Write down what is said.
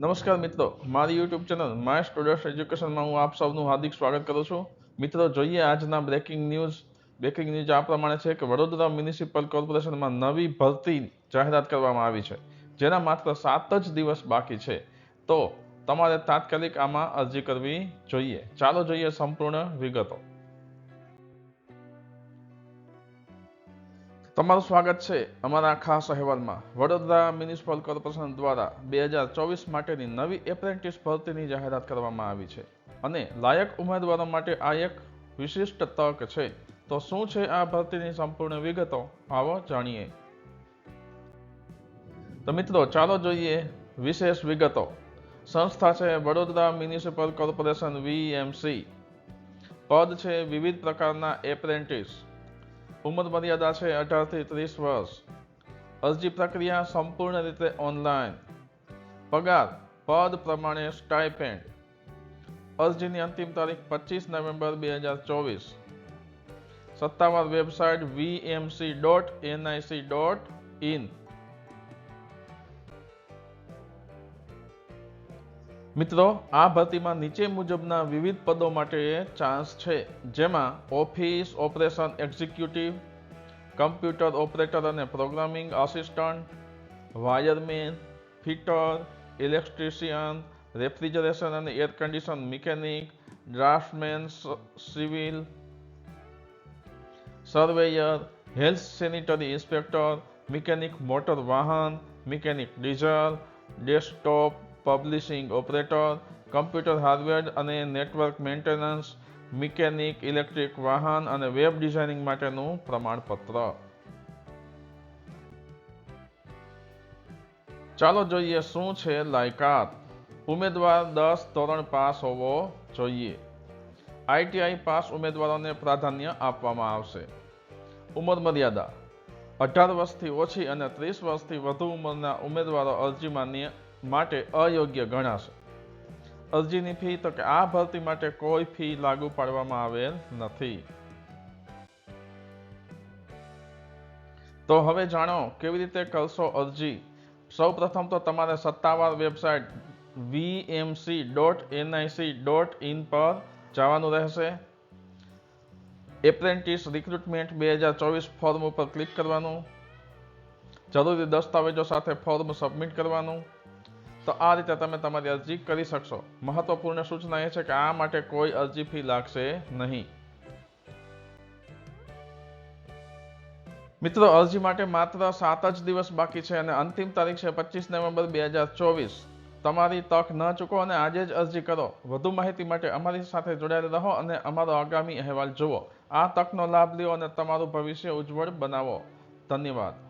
નમસ્કાર મિત્રો, મારી યુટ્યુબ ચેનલ માય સ્ટુડન્ટ એજ્યુકેશનમાં હું આપ સૌનું હાર્દિક સ્વાગત કરું છું. મિત્રો, જોઈએ આજના બ્રેકિંગ ન્યૂઝ બ્રેકિંગ ન્યૂઝ આ પ્રમાણે છે કે વડોદરા મ્યુનિસિપલ કોર્પોરેશનમાં નવી ભરતી જાહેરાત કરવામાં આવી છે, જેના માત્ર સાત જ દિવસ બાકી છે. તો તમારે તાત્કાલિક આમાં અરજી કરવી જોઈએ. ચાલો જોઈએ સંપૂર્ણ વિગતો. તમારું સ્વાગત છે અમારા ખાસ અહેવાલમાં. વડોદરા મ્યુનિસિપલ કોર્પોરેશન દ્વારા બે હજાર ચોવીસ માટેની નવી એપ્રેન્ટિસ ભરતીની જાહેરાત કરવામાં આવી છે અને લાયક ઉમેદવારો માટે આ એક વિશિષ્ટ તક છે. તો શું છે આ ભરતીની સંપૂર્ણ વિગતો? આવો જાણીએ. તો મિત્રો, ચાલો જોઈએ વિશેષ વિગતો. સંસ્થા છે વડોદરા મ્યુનિસિપલ કોર્પોરેશન વીએમસી પદ છે વિવિધ પ્રકારના એપ્રેન્ટિસ. ઉંમર મર્યાદા છે અઢારથી ત્રીસ વર્ષ. અરજી પ્રક્રિયા સંપૂર્ણ રીતે ઓનલાઈન પગાર, પદ પ્રમાણે સ્ટાઇપેન્ડ અરજીની અંતિમ તારીખ પચીસ નવેમ્બર બે હજાર ચોવીસ. સત્તાવાર website VMC dot NIC dot in મિત્રો, આ ભરતીમાં નીચે મુજબના વિવિધ પદો માટે ચાન્સ છે, જેમાં office operation executive, computer operator અને programming assistant wireman, fitter, electrician, refrigeration અને air condition mechanic, draftman civil, surveyor, health sanitary inspector, mechanic motor વાહન, mechanic diesel, desktop publishing operator computer hardware અને નેટવર્ક મેન્ટેનન્સ મિકેનિક ઇલેક્ટ્રિક વાહન અને web designing માટેનું પ્રમાણપત્ર. ચાલો જોઈએ શું છે લાયકાત. ઉમેદવાર દસ ધોરણ પાસ હોવો જોઈએ. આઈટીઆઈ પાસ ઉમેદવારોને પ્રાધાન્ય આપવામાં આવશે. ઉંમર મર્યાદા. અઢાર વર્ષથી ઓછી અને ત્રીસ વર્ષથી વધુ ઉંમરના ઉમેદવારો અરજી માન્ય માટે અયોગ્ય ગણાશે. અરજીની ફી તો કે આ ભરતી માટે કોઈ ફી લાગુ પાડવામાં આવેલ નથી. તો હવે જાણો કેવી રીતે કરશો અરજી? સૌ પ્રથમ તો તમારે સત્તાવાર website VMC dot NIC dot in પર જવાનું રહેશે. એપ્રેન્ટિસ રિક્રુટમેન્ટ બે હજાર ચોવીસ ફોર્મ ઉપર ક્લિક કરવાનું. જરૂરી દસ્તાવેજો સાથે ફોર્મ સબમિટ કરવાનું. તો આ રીતે તમે તમારી અરજી કરી શકશો. મહત્વપૂર્ણ સૂચના એ છે કે આ માટે કોઈ અરજી ફી લાગશે નહીં. મિત્રો, અરજી માટે માત્ર સાત જ દિવસ બાકી છે અને અંતિમ તારીખ છે પચીસ નવેમ્બર બે હજાર ચોવીસ. તમારી તક ન ચૂકો અને આજે જ અરજી કરો. વધુ માહિતી માટે અમારી સાથે જોડાયેલા રહો અને અમારો આગામી અહેવાલ જુઓ. આ તકનો લાભ લ્યો અને તમારું ભવિષ્ય ઉજ્જવળ બનાવો. ધન્યવાદ.